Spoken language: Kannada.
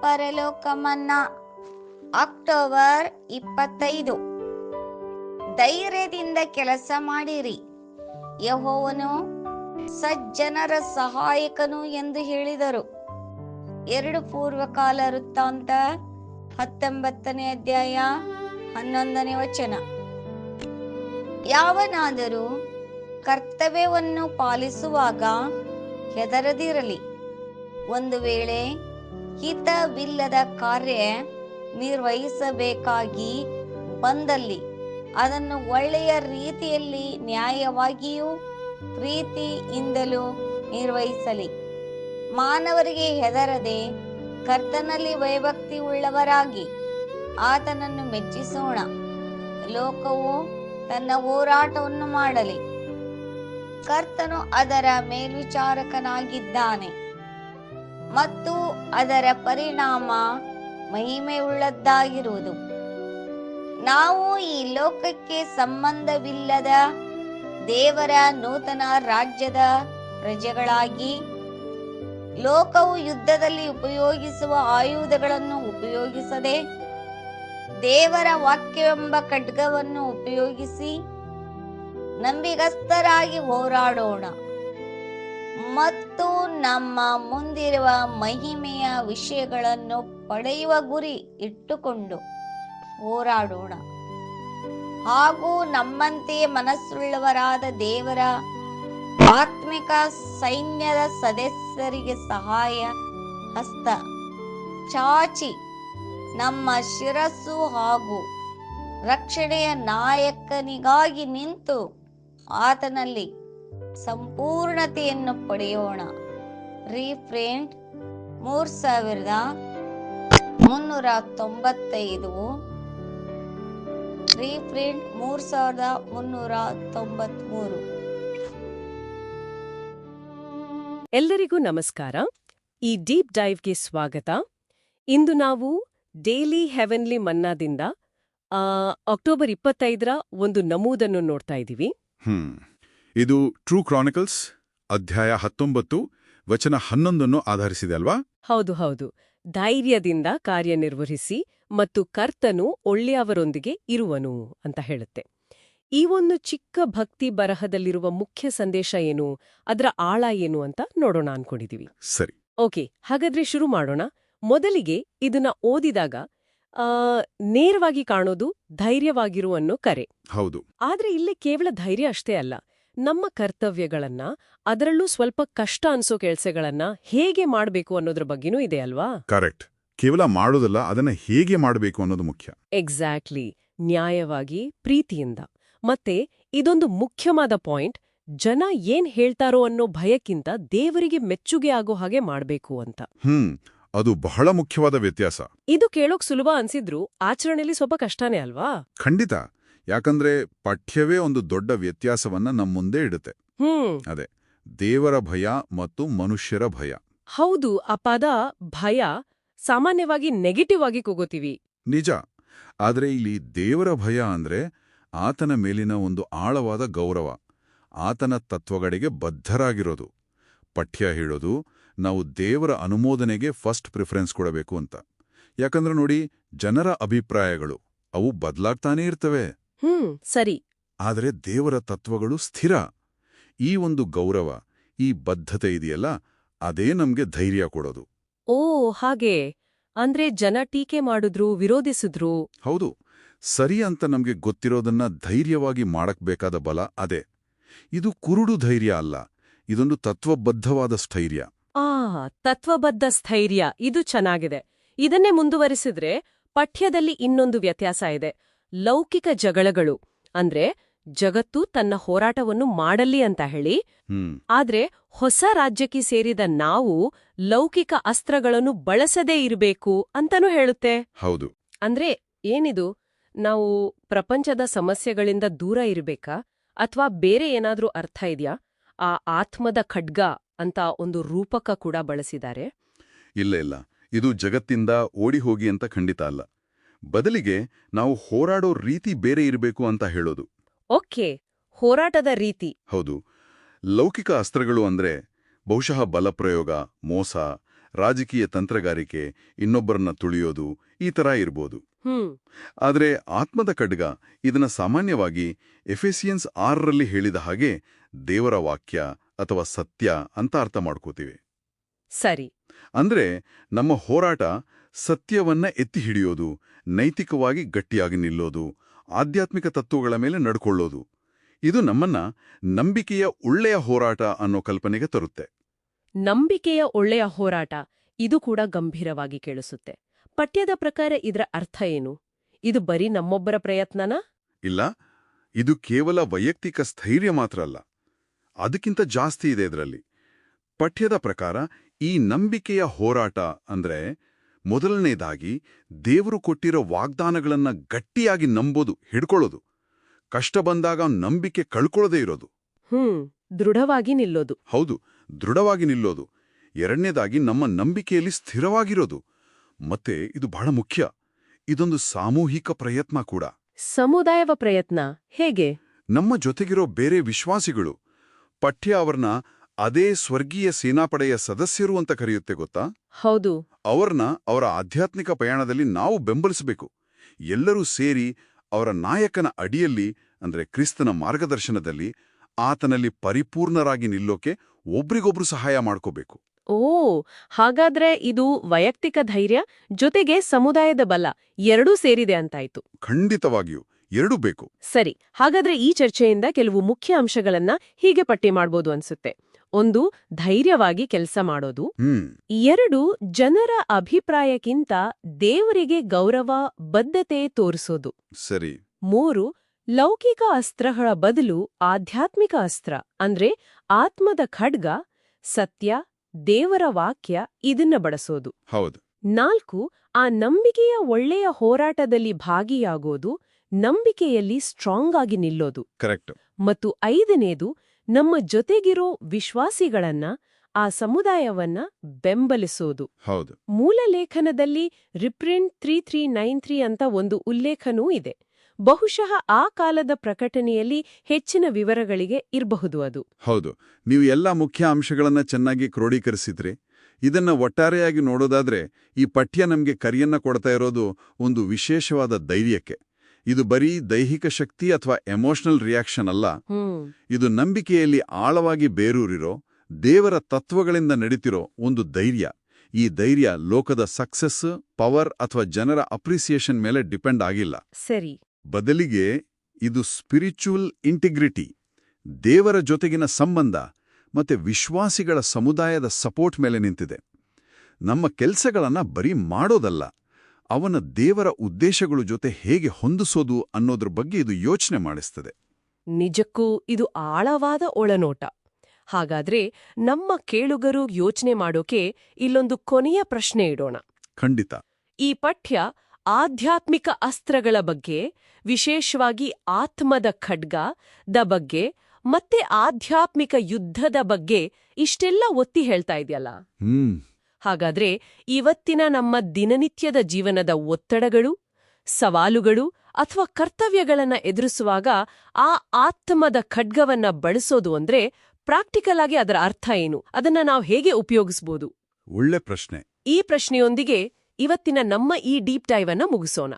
ಪರಲೋಕಮನ್ನ. ಅಕ್ಟೋಬರ್ ಇಪ್ಪತ್ತೈದು. ಧೈರ್ಯದಿಂದ ಕೆಲಸ ಮಾಡಿರಿ. ಯಹೋವನು ಸಜ್ಜನರ ಸಹಾಯಕನು ಎಂದು ಹೇಳಿದರು. ಎರಡು ಪೂರ್ವಕಾಲ ವೃತ್ತಾಂತ ಹತ್ತೊಂಬತ್ತನೇ ಅಧ್ಯಾಯ ಹನ್ನೊಂದನೇ ವಚನ. ಯಾವನಾದರೂ ಕರ್ತವ್ಯವನ್ನು ಪಾಲಿಸುವಾಗ ಹೆದರದಿರಲಿ. ಒಂದು ವೇಳೆ ಹಿತವಿಲ್ಲದ ಕಾರ್ಯ ನಿರ್ವಹಿಸಬೇಕಾಗಿ ಬಂದಲ್ಲಿ ಅದನ್ನು ಒಳ್ಳೆಯ ರೀತಿಯಲ್ಲಿ ನ್ಯಾಯವಾಗಿಯೂ ಪ್ರೀತಿಯಿಂದಲೂ ನಿರ್ವಹಿಸಲಿ. ಮಾನವರಿಗೆ ಹೆದರದೆ ಕರ್ತನಲ್ಲಿ ವೈಭಕ್ತಿ ಉಳ್ಳವರಾಗಿ ಆತನನ್ನು ಮೆಚ್ಚಿಸೋಣ. ಲೋಕವು ತನ್ನ ಹೋರಾಟವನ್ನು ಮಾಡಲಿ. ಕರ್ತನು ಅದರ ಮೇಲ್ವಿಚಾರಕನಾಗಿದ್ದಾನೆ. ಮತ್ತು ಅದರ ಪರಿಣಾಮ ಮಹಿಮೆಯುಳ್ಳದ್ದಾಗಿರುವುದು. ನಾವು ಈ ಲೋಕಕ್ಕೆ ಸಂಬಂಧವಿಲ್ಲದ ದೇವರ ನೂತನ ರಾಜ್ಯದ ಪ್ರಜೆಗಳಾಗಿ ಲೋಕವು ಯುದ್ಧದಲ್ಲಿ ಉಪಯೋಗಿಸುವ ಆಯುಧಗಳನ್ನು ಉಪಯೋಗಿಸದೆ ದೇವರ ವಾಕ್ಯವೆಂಬ ಖಡ್ಗವನ್ನು ಉಪಯೋಗಿಸಿ ನಂಬಿಗಸ್ತರಾಗಿ ಹೋರಾಡೋಣ. ಮತ್ತು ನಮ್ಮ ಮುಂದಿರುವ ಮಹಿಮೆಯ ವಿಷಯಗಳನ್ನು ಪಡೆಯುವ ಗುರಿ ಇಟ್ಟುಕೊಂಡು ಹೋರಾಡೋಣ. ಹಾಗೂ ನಮ್ಮಂತೆಯೇ ಮನಸ್ಸುಳ್ಳವರಾದ ದೇವರ ಆತ್ಮಿಕ ಸೈನ್ಯದ ಸದಸ್ಯರಿಗೆ ಸಹಾಯ ಹಸ್ತ ಚಾಚಿ ನಮ್ಮ ಶಿರಸ್ಸು ಹಾಗೂ ರಕ್ಷಣೆಯ ನಾಯಕನಿಗಾಗಿ ನಿಂತು ಆತನಲ್ಲಿ ಸಂಪೂರ್ಣತೆಯನ್ನು ಪಡೆಯೋಣ. ರೀಪ್ರಿಂಟ್ ಮೂರ್ ಸಾವಿರದ ಮುನ್ನೂರ ತೊಂಬತ್ತೈದು. ರೀಪ್ರಿಂಟ್ ಮೂರ್ ಸಾವಿರದ ಮುನ್ನೂರ ತೊಂಬತ್ಮೂರು. ಎಲ್ಲರಿಗೂ ನಮಸ್ಕಾರ. ಈ ಡೀಪ್ ಡೈವ್ಗೆ ಸ್ವಾಗತ. ಇಂದು ನಾವು ಡೇಲಿ ಹೆವೆನ್ಲಿ ಮನ್ನಾದಿಂದ ಆ, ಅಕ್ಟೋಬರ್ ಇಪ್ಪತ್ತೈದರ ಒಂದು ನಮೂದನ್ನು ನೋಡ್ತಾ ಇದ್ದೀವಿ. ಹ್ಮ್. ಇದು ಟ್ರೂ ಕ್ರಾನಿಕಲ್ಸ್ ಅಧ್ಯಾಯ ಹತ್ತೊಂಬತ್ತು ವಚನ ಹನ್ನೊಂದನ್ನು ಆಧರಿಸಿದೆ ಅಲ್ವಾ? ಹೌದು ಹೌದು. ಧೈರ್ಯದಿಂದ ಕಾರ್ಯನಿರ್ವಹಿಸಿ ಮತ್ತು ಕರ್ತನು ಒಳ್ಳೆಯವರೊಂದಿಗೆ ಇರುವನು ಅಂತ ಹೇಳುತ್ತೆ. ಈ ಒಂದು ಚಿಕ್ಕ ಭಕ್ತಿ ಬರಹದಲ್ಲಿರುವ ಮುಖ್ಯ ಸಂದೇಶ ಏನು? ಅದರ ಆಳ ಏನು ಅಂತ ನೋಡೋಣ ಅನ್ಕೊಂಡಿದೀವಿ. ಸರಿ. ಓಕೆ ಹಾಗಾದ್ರೆ ಶುರು ಮಾಡೋಣ. ಮೊದಲಿಗೆ ಇದನ್ನ ಓದಿದಾಗ ನೇರವಾಗಿ ಕಾಣೋದು ಧೈರ್ಯವಾಗಿರು ಅನ್ನೋ ಕರೆ. ಹೌದು. ಆದ್ರೆ ಇಲ್ಲಿ ಕೇವಲ ಧೈರ್ಯ ಅಷ್ಟೇ ಅಲ್ಲ. ನಮ್ಮ ಕರ್ತವ್ಯಗಳನ್ನ ಅದರಲ್ಲೂ ಸ್ವಲ್ಪ ಕಷ್ಟ ಅನ್ಸೋ ಕೆಲಸಗಳನ್ನ ಹೇಗೆ ಮಾಡಬೇಕು ಅನ್ನೋದ್ರ ಬಗ್ಗೆನೂ ಇದೆ ಅಲ್ವಾ? ಕರೆಕ್ಟ್ ಕೇವಲ ಮಾಡೋದಲ್ಲ ಅದನ್ನ ಹೇಗೆ ಮಾಡಬೇಕು ಅನ್ನೋದು ಮುಖ್ಯ. ಎಕ್ಸಾಕ್ಟ್ಲಿ ನ್ಯಾಯವಾಗಿ ಪ್ರೀತಿಯಿಂದ. ಮತ್ತೆ ಇದೊಂದು ಮುಖ್ಯವಾದ ಪಾಯಿಂಟ್ ಜನ ಏನ್ ಹೇಳ್ತಾರೋ ಅನ್ನೋ ಭಯಕ್ಕಿಂತ ದೇವರಿಗೆ ಮೆಚ್ಚುಗೆ ಆಗೋ ಹಾಗೆ ಮಾಡಬೇಕು ಅಂತ. ಹ್ಮ್ ಅದು ಬಹಳ ಮುಖ್ಯವಾದ ವ್ಯತ್ಯಾಸ. ಇದು ಕೇಳೋಕ್ ಸುಲಭ ಅನ್ಸಿದ್ರು ಆಚರಣೆಯಲ್ಲಿ ಸ್ವಲ್ಪ ಕಷ್ಟನೇ ಅಲ್ವಾ? ಖಂಡಿತ. ಯಾಕಂದ್ರೆ ಪಠ್ಯವೇ ಒಂದು ದೊಡ್ಡ ವ್ಯತ್ಯಾಸವನ್ನ ನಮ್ಮ ಮುಂದೆ ಇಡುತ್ತೆ. ಅದೇ ದೇವರ ಭಯ ಮತ್ತು ಮನುಷ್ಯರ ಭಯ. ಹೌದು ಆ ಪದ ಭಯ ಸಾಮಾನ್ಯವಾಗಿ ನೆಗೆಟಿವ್ ಆಗಿ ಕೂಗೋತೀವಿ ನಿಜ. ಆದ್ರೆ ಇಲ್ಲಿ ದೇವರ ಭಯ ಅಂದ್ರೆ ಆತನ ಮೇಲಿನ ಒಂದು ಆಳವಾದ ಗೌರವ. ಆತನ ತತ್ವಗಳಿಗೆ ಬದ್ಧರಾಗಿರೋದು. ಪಠ್ಯ ಹೇಳೋದು ನಾವು ದೇವರ ಅನುಮೋದನೆಗೆ ಫಸ್ಟ್ ಪ್ರಿಫರೆನ್ಸ್ ಕೊಡಬೇಕು ಅಂತ. ಯಾಕಂದ್ರೆ ನೋಡಿ ಜನರ ಅಭಿಪ್ರಾಯಗಳು ಅವು ಬದಲಾಗ್ತಾನೇ ಇರ್ತವೆ. ಹ್ಮ್ ಸರಿ. ಆದರೆ ದೇವರ ತತ್ವಗಳು ಸ್ಥಿರ. ಈ ಒಂದು ಗೌರವ ಈ ಬದ್ಧತೆ ಇದೆಯಲ್ಲ ಅದೇ ನಮ್ಗೆ ಧೈರ್ಯ ಕೊಡೋದು. ಓ ಹಾಗೆ. ಅಂದ್ರೆ ಜನ ಟೀಕೆ ಮಾಡಿದ್ರು ವಿರೋಧಿಸಿದ್ರು? ಹೌದು. ಸರಿ ಅಂತ ನಮ್ಗೆ ಗೊತ್ತಿರೋದನ್ನ ಧೈರ್ಯವಾಗಿ ಮಾಡಕ್ಬೇಕಾದ ಬಲ ಅದೇ. ಇದು ಕುರುಡು ಧೈರ್ಯ ಅಲ್ಲ. ಇದೊಂದು ತತ್ವಬದ್ಧವಾದ ಸ್ಥೈರ್ಯ. ಆ ತತ್ವಬದ್ಧ ಸ್ಥೈರ್ಯ. ಇದು ಚೆನ್ನಾಗಿದೆ. ಇದನ್ನೇ ಮುಂದುವರಿಸಿದ್ರೆ ಪಠ್ಯದಲ್ಲಿ ಇನ್ನೊಂದು ವ್ಯತ್ಯಾಸ ಇದೆ. ಲೌಕಿಕ ಜಗಳಗಳು. ಅಂದ್ರೆ ಜಗತ್ತು ತನ್ನ ಹೋರಾಟವನ್ನು ಮಾಡಲಿ ಅಂತ ಹೇಳಿ. ಆದ್ರೆ ಹೊಸ ರಾಜ್ಯಕ್ಕೆ ಸೇರಿದ ನಾವು ಲೌಕಿಕ ಅಸ್ತ್ರಗಳನ್ನು ಬಳಸದೇ ಇರಬೇಕು ಅಂತನೂ ಹೇಳುತ್ತೆ. ಹೌದು. ಅಂದ್ರೆ ಏನಿದು? ನಾವು ಪ್ರಪಂಚದ ಸಮಸ್ಯೆಗಳಿಂದ ದೂರ ಇರಬೇಕಾ? ಅಥವಾ ಬೇರೆ ಏನಾದ್ರೂ ಅರ್ಥ ಇದೆಯಾ? ಆ ಆತ್ಮದ ಖಡ್ಗ ಅಂತ ಒಂದು ರೂಪಕ ಕೂಡ ಬಳಸಿದ್ದಾರೆ ಇಲ್ಲ ಇಲ್ಲ. ಇದು ಜಗತ್ತಿಂದ ಓಡಿ ಹೋಗಿ ಅಂತ ಖಂಡಿತ ಅಲ್ಲ. ಬದಲಿಗೆ ನಾವು ಹೋರಾಡೋ ರೀತಿ ಬೇರೆ ಇರಬೇಕು ಅಂತ ಹೇಳೋದು. ಓಕೆ ಹೋರಾಟದ ರೀತಿ. ಹೌದು. ಲೌಕಿಕ ಅಸ್ತ್ರಗಳು ಅಂದ್ರೆ ಬಹುಶಃ ಬಲಪ್ರಯೋಗ ಮೋಸ ರಾಜಕೀಯ ತಂತ್ರಗಾರಿಕೆ ಇನ್ನೊಬ್ಬರನ್ನ ತುಳಿಯೋದು ಈ ತರ ಇರ್ಬೋದು. ಆದರೆ ಆತ್ಮದ ಖಡ್ಗ ಇದನ್ನ ಸಾಮಾನ್ಯವಾಗಿ ಎಫೆಸಿಯನ್ಸ್ ಆರರಲ್ಲಿ ಹೇಳಿದ ಹಾಗೆ ದೇವರ ವಾಕ್ಯ ಅಥವಾ ಸತ್ಯ ಅಂತ ಅರ್ಥ ಮಾಡ್ಕೋತೀವಿ. ಸರಿ. ಅಂದ್ರೆ ನಮ್ಮ ಹೋರಾಟ ಸತ್ಯವನ್ನ ಎತ್ತಿ ಹಿಡಿಯೋದು ನೈತಿಕವಾಗಿ ಗಟ್ಟಿಯಾಗಿ ನಿಲ್ಲೋದು ಆಧ್ಯಾತ್ಮಿಕ ತತ್ವಗಳ ಮೇಲೆ ನಡ್ಕೊಳ್ಳೋದು. ಇದು ನಮ್ಮನ್ನ ನಂಬಿಕೆಯ ಒಳ್ಳೆಯ ಹೋರಾಟ ಅನ್ನೋ ಕಲ್ಪನೆಗೆ ತರುತ್ತೆ. ನಂಬಿಕೆಯ ಒಳ್ಳೆಯ ಹೋರಾಟ ಇದು ಕೂಡ ಗಂಭೀರವಾಗಿ ಕೇಳಿಸುತ್ತೆ. ಪಠ್ಯದ ಪ್ರಕಾರ ಇದರ ಅರ್ಥ ಏನು? ಇದು ಬರೀ ನಮ್ಮೊಬ್ಬರ ಪ್ರಯತ್ನನಾ? ಇಲ್ಲ ಇದು ಕೇವಲ ವೈಯಕ್ತಿಕ ಸ್ಥೈರ್ಯ ಮಾತ್ರ ಅಲ್ಲ. ಅದಕ್ಕಿಂತ ಜಾಸ್ತಿ ಇದೆ ಇದರಲ್ಲಿ. ಪಠ್ಯದ ಪ್ರಕಾರ ಈ ನಂಬಿಕೆಯ ಹೋರಾಟ ಅಂದ್ರೆ ಮೊದಲನೇದಾಗಿ ದೇವರು ಕೊಟ್ಟಿರೋ ವಾಗ್ದಾನಗಳನ್ನು ಗಟ್ಟಿಯಾಗಿ ನಂಬೋದು ಹಿಡ್ಕೊಳ್ಳೋದು. ಕಷ್ಟ ಬಂದಾಗ ನಂಬಿಕೆ ಕಳ್ಕೊಳ್ಳದೇ ಇರೋದು. ಹ್ಮ್ ದೃಢವಾಗಿ ನಿಲ್ಲೋದು. ಹೌದು ದೃಢವಾಗಿ ನಿಲ್ಲೋದು. ಎರಡನೇದಾಗಿ ನಮ್ಮ ನಂಬಿಕೆಯಲ್ಲಿ ಸ್ಥಿರವಾಗಿರೋದು. ಮತ್ತೆ ಇದು ಬಹಳ ಮುಖ್ಯ. ಇದೊಂದು ಸಾಮೂಹಿಕ ಪ್ರಯತ್ನ ಕೂಡ. ಸಮುದಾಯವ ಪ್ರಯತ್ನ ಹೇಗೆ? ನಮ್ಮ ಜೊತೆಗಿರೋ ಬೇರೆ ವಿಶ್ವಾಸಿಗಳು ಪಠ್ಯ ಅವರನ್ನ ಅದೇ ಸ್ವರ್ಗೀಯ ಸೇನಾಪಡೆಯ ಸದಸ್ಯರು ಅಂತ ಕರೆಯುತ್ತೆ ಗೊತ್ತಾ? ಹೌದು. ಅವರನ್ನ ಅವರ ಆಧ್ಯಾತ್ಮಿಕ ಪ್ರಯಾಣದಲ್ಲಿ ನಾವು ಬೆಂಬಲಿಸಬೇಕು. ಎಲ್ಲರೂ ಸೇರಿ ಅವರ ನಾಯಕನ ಅಡಿಯಲ್ಲಿ ಅಂದ್ರೆ ಕ್ರಿಸ್ತನ ಮಾರ್ಗದರ್ಶನದಲ್ಲಿ ಆತನಲ್ಲಿ ಪರಿಪೂರ್ಣರಾಗಿ ನಿಲ್ಲೋಕೆ ಒಬ್ರಿಗೊಬ್ರು ಸಹಾಯ ಮಾಡ್ಕೋಬೇಕು. ಓ ಹಾಗಾದ್ರೆ ಇದು ವೈಯಕ್ತಿಕ ಧೈರ್ಯ ಜೊತೆಗೆ ಸಮುದಾಯದ ಬಲ ಎರಡೂ ಸೇರಿದೆ ಅಂತಾಯ್ತು. ಖಂಡಿತವಾಗಿಯೂ ಎರಡೂ ಬೇಕು. ಸರಿ ಹಾಗಾದ್ರೆ ಈ ಚರ್ಚೆಯಿಂದ ಕೆಲವು ಮುಖ್ಯ ಅಂಶಗಳನ್ನ ಹೀಗೆ ಪಟ್ಟಿ ಮಾಡ್ಬೋದು ಅನ್ಸುತ್ತೆ. ಒಂದು ಧೈರ್ಯವಾಗಿ ಕೆಲಸ ಮಾಡೋದು. ಎರಡು ಜನರ ಅಭಿಪ್ರಾಯಕ್ಕಿಂತ ದೇವರಿಗೆ ಗೌರವ ಬದ್ಧತೆ ತೋರಿಸೋದು. ಸರಿ. ಮೂರು ಲೌಕಿಕ ಅಸ್ತ್ರಗಳ ಬದಲು ಆಧ್ಯಾತ್ಮಿಕ ಅಸ್ತ್ರ ಅಂದ್ರೆ ಆತ್ಮದ ಖಡ್ಗ ಸತ್ಯ ದೇವರ ವಾಕ್ಯ ಇದನ್ನ ಬಳಸೋದು. ಹೌದು. ನಾಲ್ಕು ಆ ನಂಬಿಕೆಯ ಒಳ್ಳೆಯ ಹೋರಾಟದಲ್ಲಿ ಭಾಗಿಯಾಗೋದು ನಂಬಿಕೆಯಲ್ಲಿ ಸ್ಟ್ರಾಂಗ್ ಆಗಿ ನಿಲ್ಲೋದು. ಕರೆಕ್ಟ್. ಮತ್ತು ಐದನೇದು ನಮ್ಮ ಜೊತೆಗಿರೋ ವಿಶ್ವಾಸಿಗಳನ್ನ ಆ ಸಮುದಾಯವನ್ನ ಬೆಂಬಲಿಸೋದು. ಹೌದು. ಮೂಲ ಲೇಖನದಲ್ಲಿ reprint three three nine three ಅಂತ ಒಂದು ಉಲ್ಲೇಖನೂ ಇದೆ. ಬಹುಶಃ ಆ ಕಾಲದ ಪ್ರಕಟಣೆಯಲ್ಲಿ ಹೆಚ್ಚಿನ ವಿವರಗಳಿಗೆ ಇರಬಹುದು ಅದು. ಹೌದು. ನೀವು ಎಲ್ಲ ಮುಖ್ಯ ಅಂಶಗಳನ್ನ ಚೆನ್ನಾಗಿ ಕ್ರೋಢೀಕರಿಸಿದ್ರಿ ಇದನ್ನ ಒಟ್ಟಾರೆಯಾಗಿ ನೋಡೋದಾದ್ರೆ ಈ ಪಠ್ಯ ನಮಗೆ ಕರಿಯನ್ನ ಕೊಡ್ತಾ ಇರೋದು ಒಂದು ವಿಶೇಷವಾದ ಧೈರ್ಯಕ್ಕೆ. ಇದು ಬರೀ ದೈಹಿಕ ಶಕ್ತಿ ಅಥವಾ ಎಮೋಷನಲ್ ರಿಯಾಕ್ಷನ್ ಅಲ್ಲ. ಇದು ನಂಬಿಕೆಯಲ್ಲಿ ಆಳವಾಗಿ ಬೇರೂರಿರೋ ದೇವರ ತತ್ವಗಳಿಂದ ನಡೀತಿರೋ ಒಂದು ಧೈರ್ಯ. ಈ ಧೈರ್ಯ ಲೋಕದ ಸಕ್ಸಸ್ ಪವರ್ ಅಥವಾ ಜನರ ಅಪ್ರಿಸಿಯೇಷನ್ ಮೇಲೆ ಡಿಪೆಂಡ್ ಆಗಿಲ್ಲ. ಸರಿ. ಬದಲಿಗೆ ಇದು ಸ್ಪಿರಿಚುವಲ್ ಇಂಟಿಗ್ರಿಟಿ ದೇವರ ಜೊತೆಗಿನ ಸಂಬಂಧ ಮತ್ತೆ ವಿಶ್ವಾಸಿಗಳ ಸಮುದಾಯದ ಸಪೋರ್ಟ್ ಮೇಲೆ ನಿಂತಿದೆ. ನಮ್ಮ ಕೆಲಸಗಳನ್ನ ಬರೀ ಮಾಡೋದಲ್ಲ. ಅವನ ದೇವರ ಉದ್ದೇಶಗಳ ಜೊತೆ ಹೇಗೆ ಹೊಂದಿಸೋದು ಅನ್ನೋದ್ರ ಬಗ್ಗೆ ಇದು ಯೋಚನೆ ಮಾಡಿಸ್ತದೆ. ನಿಜಕ್ಕೂ ಇದು ಆಳವಾದ ಒಳನೋಟ. ಹಾಗಾದ್ರೆ ನಮ್ಮ ಕೇಳುಗರು ಯೋಚನೆ ಮಾಡೋಕೆ ಇಲ್ಲೊಂದು ಕೊನೆಯ ಪ್ರಶ್ನೆ ಇಡೋಣ. ಖಂಡಿತ. ಈ ಪಠ್ಯ ಆಧ್ಯಾತ್ಮಿಕ ಅಸ್ತ್ರಗಳ ಬಗ್ಗೆ ವಿಶೇಷವಾಗಿ ಆತ್ಮದ ಖಡ್ಗ ದ ಬಗ್ಗೆ ಮತ್ತೆ ಆಧ್ಯಾತ್ಮಿಕ ಯುದ್ಧದ ಬಗ್ಗೆ ಇಷ್ಟೆಲ್ಲ ಒತ್ತಿ ಹೇಳ್ತಾ ಇದೆಯಲ್ಲ? ಹ್ಮ್. ಹಾಗಾದ್ರೆ ಇವತ್ತಿನ ನಮ್ಮ ದಿನನಿತ್ಯದ ಜೀವನದ ಒತ್ತಡಗಳು ಸವಾಲುಗಳು ಅಥವಾ ಕರ್ತವ್ಯಗಳನ್ನ ಎದುರಿಸುವಾಗ ಆ ಆತ್ಮದ ಖಡ್ಗವನ್ನ ಬಳಸೋದು ಅಂದ್ರೆ ಪ್ರಾಕ್ಟಿಕಲ್ ಆಗಿ ಅದರ ಅರ್ಥ ಏನು? ಅದನ್ನ ನಾವು ಹೇಗೆ ಉಪಯೋಗಿಸಬಹುದು ಒಳ್ಳೆ ಪ್ರಶ್ನೆ. ಈ ಪ್ರಶ್ನೆಯೊಂದಿಗೆ ಇವತ್ತಿನ ನಮ್ಮ ಈ ಡೀಪ್ ಡೈವ್ ಅನ್ನ ಮುಗಿಸೋಣ.